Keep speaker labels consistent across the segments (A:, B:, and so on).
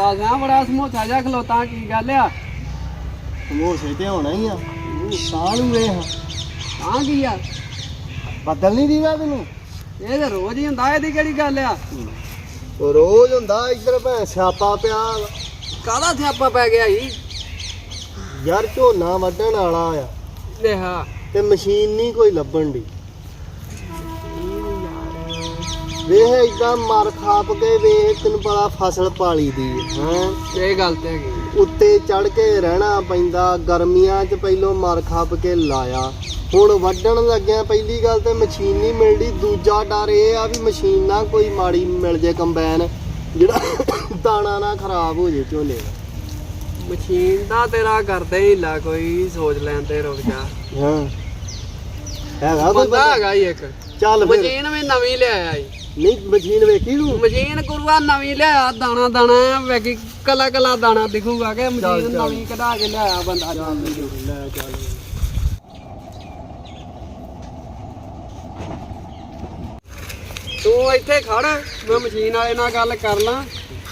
A: ਆ ਗਿਆ ਬੜਾ ਸਮੋਸਾ ਜਿਹਾ ਖਲੋਤਾ ਕੀ ਗੱਲ ਆ?
B: ਸਮੋਸੇ ਤੇ ਹੋਣਾ ਹੀ ਆ। ਸਾਹ ਨੂੰ ਵੇਖ
A: ਆ। ਕੀ ਆ?
B: ਬਦਲ ਨਹੀਂ ਦੀਦਾ ਤੈਨੂੰ?
A: ਇਹ ਤਾਂ ਰੋਜ਼ ਹੀ ਹੁੰਦਾ ਇਹਦੀ ਕਿਹੜੀ ਗੱਲ ਆ?
B: ਉਹ ਰੋਜ਼ ਹੁੰਦਾ ਇੱਧਰ ਭੈ ਸਿਆਪਾ ਪਿਆ।
A: ਕਾਹਦਾ ਸਿਆਪਾ ਪੈ ਗਿਆ ਜੀ?
B: ਯਾਰ ਝੋਨਾ ਵੱਢਣ ਵਾਲਾ ਆ।
A: ਦੇਹਾ
B: ਤੇ ਮਸ਼ੀਨ ਨਹੀਂ ਕੋਈ ਲੱਭਣ ਦੀ ਵੇਖ ਇਦਾਂ ਮਰ ਖਾਪ ਕੇ ਵੇਖ ਤੈਨੂੰ ਪਤਾ ਫਸਲ ਪਾਲੀ ਦੀ ਹੈ?
A: ਇਹ ਗੱਲ ਤੇ ਹੈਗੀ।
B: ਉੱਤੇ ਚੜ ਕੇ ਰਹਿਣਾ ਪੈਂਦਾ ਗਰਮੀਆਂ 'ਚ ਪਹਿਲੋਂ ਮਰ ਖਾਪ ਕੇ ਲਾਇਆ। ਹੁਣ ਵੱਢਣ ਲੱਗਿਆ ਪਹਿਲੀ ਗੱਲ ਤੇ ਮਸ਼ੀਨ ਨਹੀਂ ਮਿਲਦੀ ਦੂਜਾ ਡਰ ਇਹ ਆ ਵੀ ਮਸ਼ੀਨ ਨਾ ਕੋਈ ਮਾੜੀ ਮਿਲ ਜੇ ਕੰਬਾਈਨ ਜਿਹੜਾ ਦਾਣਾ ਨਾ ਖਰਾਬ ਹੋ ਜੇ ਝੋਨੇ ਦਾ।
A: ਮਸ਼ੀਨ ਦਾ ਤੇਰਾ ਕਰਦੇ ਹੀ ਲਾ ਕੋਈ ਸੋਚ ਲੈਣ ਤੇ ਰੁਕ ਜਾ।
B: ਹਾਂ। ਹੈਗਾ ਕੋਈ
A: ਬੰਦਾ ਹੈਗਾ ਹੀ ਇੱਕ।
B: ਚੱਲ ਫਿਰ।
A: ਮਸ਼ੀਨ ਵੀ ਨਵੀਂ ਲਿਆਇਆ ਜੀ
B: ਨਹੀਂ ਮਸ਼ੀਨ ਵੇਖੀ ਤੂੰ?
A: ਮਸ਼ੀਨ ਗੁਰੂਆ ਨਵੀਂ ਲਿਆਇਆ ਦਾਣਾ ਦਾਣਾ ਵੇਖੀ ਕਲਾ ਕਲਾ ਦਾਣਾ ਦਿਖੂਗਾ ਕਿ ਮਸ਼ੀਨ
B: ਚੱਲ।
A: ਨਵੀਂ ਕਢਾ ਕੇ ਲਿਆਇਆ ਬੰਦਾ
B: ਲੈ ਚੱਲ।
A: ਤੂੰ ਇੱਥੇ ਖੜ ਮੈਂ ਮਸ਼ੀਨ ਵਾਲੇ ਨਾਲ ਗੱਲ ਕਰ ਲਾਂ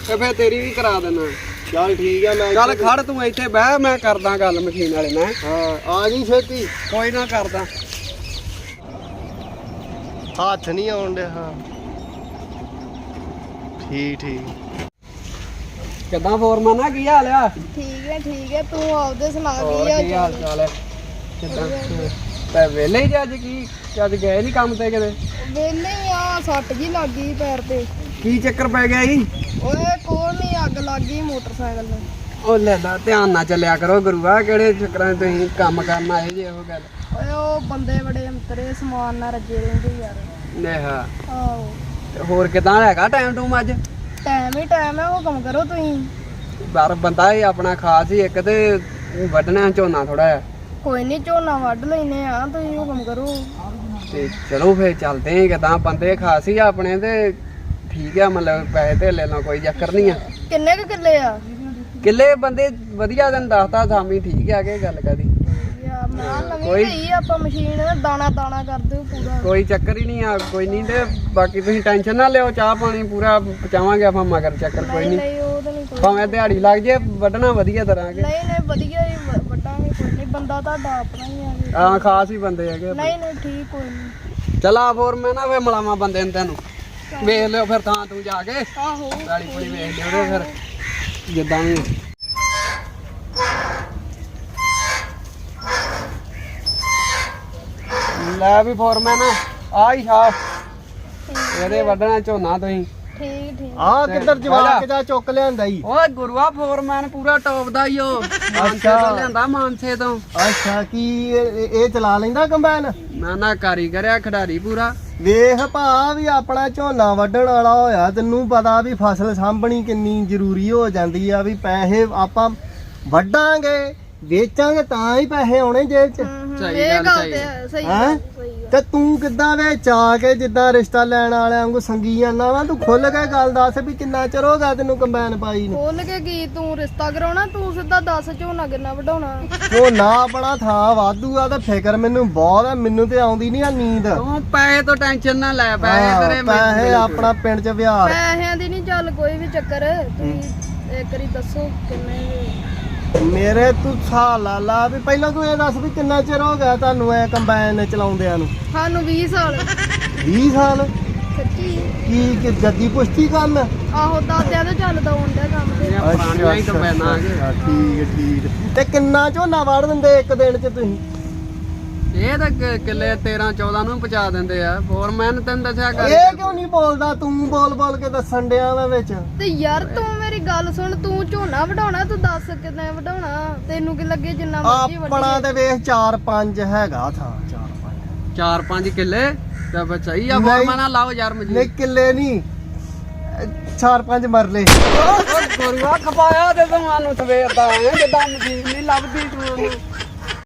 A: ਤੇ ਫਿਰ ਤੇਰੀ ਵੀ ਕਰਾ ਦੇਣਾ
B: ਚੱਲ ਠੀਕ ਆ ਮੈਂ
A: ਚੱਲ ਖੜ ਤੂੰ ਇੱਥੇ ਬਹਿ ਮੈਂ ਕਰਦਾ ਗੱਲ ਮਸ਼ੀਨ ਵਾਲੇ ਨਾਲ।
B: ਹਾਂ ਆ ਜੀ ਛੇਤੀ।
A: ਕੋਈ ਨਾ ਕਰਦਾ।
B: ਹੱਥ ਨਹੀਂ ਆਉਣ ਡਿਆ। ਹਾਂ ਠੀਕ ਠੀਕ।
A: ਕਿੱਦਾਂ ਫੋਰਮਨ ਆ? ਕੀ ਹਾਲ ਆ?
C: ਠੀਕ ਹੈ ਠੀਕ ਹੈ ਤੂੰ ਆਪਦੇ ਸੁਣਾ
A: ਹੋਰ
C: ਕੀ
A: ਕੀ ਹਾਲ ਚਾਲ ਹੈ ਕਿੱਦਾਂ? ਤੇ ਵੇਲੇ ਹੀ ਜੇ ਅੱਜ ਕੀ? ਅੱਜ ਗਏ ਨਹੀਂ ਕੰਮ ਤੇ ਕਿਤੇ?
C: ਵੇਲੇ ਆ ਸੱਟ ਜੀ ਲੱਗ ਗਈ ਪੈਰ ਤੇ।
A: ਕੀ ਚੱਕਰ ਪੈ ਗਿਆ ਜੀ
C: ਓਏ ਕੋਲ ਨਹੀਂ ਅੱਗ ਲੱਗ ਗਈ ਮੋਟਰਸਾਈਕਲ ਨੂੰ
A: ਉਹ ਲੈ ਲਾ ਧਿਆਨ ਨਾਲ ਚੱਲਿਆ ਕਰੋ ਗੁਰੂਆ ਕਿਹੜੇ ਚੱਕਰਾਂ 'ਚ ਤੁਸੀਂ ਕੰਮ ਕਰਨ ਆਏ ਜੇ ਉਹ ਗੱਲ?
C: ਓਏ ਉਹ ਬੰਦੇ ਬੜੇ ਅੰਤਰੇ ਸਮਾਨ ਨਾਲ ਰੱਜੇ ਰਹਿੰਦੇ ਯਾਰ।
A: ਨੇਹਾ।
C: ਆਹੋ।
A: ਤੇ ਹੋਰ ਕਿਦਾਂ ਹੈਗਾ ਟਾਈਮ ਟੂਮ ਅੱਜ?
C: ਟਾਈਮ ਹੀ ਟਾਈਮ ਹੈ ਹੁਕਮ ਕਰੋ ਤੁਸੀਂ।
A: ਪਰ ਬੰਦਾ ਹੀ ਆਪਣਾ ਖਾਸ ਹੀ ਇੱਕ ਤੇ ਵੱਢਣਾ ਝੋਨਾ ਥੋੜਾ ਜਿਹਾ।
C: ਕੋਈ ਨਹੀਂ ਝੋਨਾ ਵੱਢ ਲੈਨੇ ਆ ਤੁਸੀਂ ਹੁਕਮ ਕਰੋ।
A: ਤੇ ਚਲੋ ਫੇਰ ਚੱਲਦੇ ਆਂ ਕਿਦਾਂ ਬੰਦੇ ਖਾਸ ਹੀ ਆ ਆਪਣੇ ਤੇ ਠੀਕ ਆ ਮਤਲਬ ਪੈਸੇ ਤੇ ਲੈ ਲਾ ਕੋਈ ਚੱਕਰ ਨਹੀਂ ਆ।
C: ਕਿੰਨੇ ਕੁ ਕਿੱਲੇ ਆ?
A: ਕਿੱਲੇ ਬੰਦੇ ਵਧੀਆ ਦਿਨ ਦੱਸਤਾ ਸਾਮੀ ਠੀਕ ਆ ਕੇ ਗੱਲ ਕਰੀ।
C: ਨਵੀਂ
A: ਕੋਈ-
C: ਲਈ ਆਪਾਂ ਮਸ਼ੀਨ ਦਾਣਾ ਦਾਣਾ ਕਰ ਦਿਓ ਪੂਰਾ।
A: ਕੋਈ ਚੱਕਰ ਹੀ ਨਹੀਂ ਆ ਕੋਈ ਨਹੀਂ ਤੇ ਬਾਕੀ ਤੁਸੀਂ ਟੈਨਸ਼ਨ ਨਾ ਲਿਓ ਚਾਹ ਪਾਣੀ ਪੂਰਾ ਪਚਾਵਾਂਗੇ ਆਪਾਂ ਮਗਰ ਚੱਕਰ ਕੋਈ
C: ਨਹੀਂ
A: ਨਹੀਂ।
C: ਨਹੀਂ ਉਹ ਤਾਂ ਨਹੀਂ ਕੋਈ
A: ਭਾਵੇਂ ਦਿਹਾੜੀ ਲੱਗ ਜੇ ਵੱਢਣਾ ਵਧੀਆ ਤਰ੍ਹਾਂ ਕੇ।
C: ਨਹੀਂ ਨਹੀਂ ਵਧੀਆ ਹੀ ਵ- ਵੱਢਾਂਗੇ ਕੋਈ ਨਹੀਂ ਬੰਦਾ ਤੁਹਾਡਾ ਆਪਣਾ ਹੀ ਆ ਜੀ।
A: ਆ ਖਾਸ ਹੀ ਬੰਦੇ ਹੈਗੇ
C: ਨਹੀਂ ਨਹੀਂ ਠੀਕ ਕੋਈ ਨਹੀਂ।
A: ਚਲਾ ਫੋਰ ਮੈਂ ਨਾ ਫੇਰ ਮਲਾਵਾ ਬੰਦੇ ਨੂੰ ਤੈਨੂੰ। ਵੇਖ ਲਿਓ ਫਿਰ ਥਾਂ ਤੂੰ ਜਾ ਕੇ।
C: ਆਹੋ
A: ਗਾੜੀ ਪੁਲੀ ਵੇਖ ਲਿਓ ਤੇ ਫਿਰ। ਜਿੱਦਾਂ ਵੀ। ਲੈ ਵੀ ਫੋਰਮੈਨ ਆ। ਹੀ ਛਾਪ ਇਹਦੇ ਵੱਢਣਾ ਝੋਨਾ ਤੁਸੀਂ।
C: ਠੀਕ ਠੀਕ।
B: ਆ ਕਿੱਧਰ ਜਵਾਕ ਚੁੱਕ ਲਿਆਂਦਾ ਈ।
A: ਓਏ ਗੁਰੂਆ ਫੋਰਮੈਨ ਪੂਰਾ ਟੌਪ ਦਾ ਹੀ ਓ ਮਾਨਸੇ ਤੋਂ ਲਿਆਂਦਾ ਮਾਨਸੇ ਤੋਂ।
B: ਅੱਛਾ ਕੀ ਇਹ ਇਹ ਚਲਾ ਲੈਂਦਾ ਕੰਬਾਈਨ?
A: ਨਾ ਨਾ ਕਾਰੀਗਰ ਆ ਖਿਡਾਰੀ ਪੂਰਾ।
B: ਵੇਖ ਭਾ ਵੀ ਆਪਣਾ ਝੋਨਾ ਵੱਢਣ ਵਾਲਾ ਹੋਇਆ ਤੈਨੂੰ ਪਤਾ ਵੀ ਫਸਲ ਸਾਂਭਣੀ ਕਿੰਨੀ ਜ਼ਰੂਰੀ ਹੋ ਜਾਂਦੀ ਆ ਵੀ ਪੈਸੇ ਆਪਾਂ ਵੱਢਾਂਗੇ ਵੇਚਾਂਗੇ ਤਾਂ ਹੀ ਪੈਸੇ ਆਉਣੇ ਜੇਬ 'ਚ।
A: ਸਹੀ
C: ਇਹ
A: ਗੱਲ,
C: ਗੱਲ
A: ਸਹੀ
C: ਤੇ ਹੈ, ਸਹੀ
B: ਹੈਂ?
C: ਗੱਲ, ਸਹੀ ਗੱਲ।
B: ਤੇ ਤੂੰ ਕਿੱਦਾਂ ਵਿੱਚ ਆ ਕੇ ਜਿੱਦਾਂ ਰਿਸ਼ਤਾ ਲੈਣ ਵਾਲਿਆਂ ਵਾਂਗੂ ਸੰਗੀ ਜਾਂਦਾ ਵਾ? ਤੂੰ ਖੁੱਲ ਕੇ ਗੱਲ ਦੱਸ ਵੀ ਕਿੰਨਾ ਚਿਰ ਹੋ ਗਿਆ ਤੈਨੂੰ ਕੰਬਾਈਨ ਪਾਈ ਨੂੰ?
C: ਖੋਲ ਕੇ ਕੀ ਤੂੰ ਰਿਸ਼ਤਾ ਕਰਾਉਣਾ? ਤੂੰ ਸਿੱਧਾ ਦੱਸ ਝੋਨਾ ਕਿੰਨਾ ਵਢਾਉਣਾ?
B: ਉਹ ਨਾ ਆਪਣਾ ਥਾਂ ਵਾਧੂ ਆ ਤੇ ਫਿਕਰ ਮੈਨੂੰ ਬਹੁਤ ਆ ਮੈਨੂੰ ਤੇ ਆਉਂਦੀ ਨਹੀਂ ਆ ਨੀਂਦ।
A: ਤੂੰ ਪੈਸੇ ਤੋਂ ਟੈਨਸ਼ਨ ਨਾ ਲੈ ਪੈਸੇ ਤੇਰੇ ਮਿਲ-
B: ਪੈਸੇ
A: ਮਿਲ-
B: ਆਪਣਾ ਪਿੰਡ 'ਚ ਵਿਹਾਰ।
C: ਪੈਸਿਆਂ ਦੀ ਨਹੀਂ ਚੱਲ ਕੋਈ ਵੀ ਚੱਕਰ। ਤੁਸੀਂ ਇੱਕ ਵਾਰੀ ਦੱਸੋ ਕਿੰਨੇ
B: ਮੇਰੇ ਤੂੰ ਸਾਹ ਲਾ ਲਾ ਵੀ ਪਹਿਲਾਂ ਤੂੰ ਇਹ ਦੱਸ ਵੀ ਕਿੰਨਾ ਚਿਰ ਹੋ ਗਿਆ ਤੁਹਾਨੂੰ ਇਹ ਕੰਬਾਈਨ ਚਲਾਉਂਦਿਆਂ ਨੂੰ?
C: ਸਾਨੂੰ 20 ਸਾਲ।
B: 20 ਸਾਲ?
C: ਸੱਚੀ?
B: ਕੀ ਕਿ ਜੱਦੀ ਪੁਸ਼ਤੀ ਕੰਮ ਹੈ
C: ਆਹੋ ਦਾਦਿਆਂ ਦੇ ਚੱਲਦਾ ਹੁੰਦਾ ਕੰਮ ਤੇ।
A: ਪੁਰਾਣੀਆਂ ਹੀ ਪੈਣਾ ਆ ਗਏ।
B: ਅੱਛਾ, ਠੀਕ ਹੈ, ਠੀਕ ਹੈ। ਤੇ ਕਿੰਨਾ ਝੋਨਾ ਵੜ ਦਿੰਦੇ ਇੱਕ ਦਿਨ 'ਚ ਤੁਸੀਂ?
A: ਇਹ ਤਾਂ ਕਿ- ਕਿੱਲੇ 13 14 ਨੂੰ ਪਹੁੰਚਾ ਦਿੰਦੇ ਆ। ਫੋਰਮੈਨ ਤੈਨੂੰ ਦੱਸਿਆ ਕਰ।
B: ਇਹ ਕਿਉਂ ਨਹੀਂ ਬੋਲਦਾ? ਤੂੰ ਬੋਲ ਬੋਲ ਕੇ ਦੱਸਣ ਡਿਆ ਵਾ ਵਿੱਚ।
C: ਤੇ ਯਾਰ ਤੂੰ ਮੇਰੀ ਗੱਲ ਸੁਣ ਤੂੰ ਝੋਨਾ ਵਢਾਉਣਾ ਤੂੰ ਦੱਸ ਕਿੰਨਾ ਵਢਾਉਣਾ? ਤੈਨੂੰ ਕੀ ਲੱਗੇ ਜਿੰਨਾ ਮਰਜ਼ੀ
B: ਆਪਣਾ
C: ਵੱਢੀ
B: ਤੇ ਵੇਖ 4-5 ਹੈਗਾ ਥਾਂ 4-5
A: 4 5 ਕਿੱਲੇ? ਤੇ ਸਹੀ ਆ
B: ਨਹੀਂ।
A: ਫੋਰਮੈਨ ਆ ਲਾਓ ਯਾਰ
B: ਨਹੀਂ
A: ਮਜੀ
B: ਕਿੱਲੇ ਨਹੀਂ। 4-5 ਮਰਲੇ
A: ਗੁਰੂਆ ਖਪਾਇਆ ਤੇ ਤੁਹਾਨੂੰ ਸਵੇਰ ਦਾ ਆਏ ਜਿੱਦਾਂ ਮਸ਼ੀਨ ਨਹੀਂ ਲੱਭਦੀ ਤੂੰ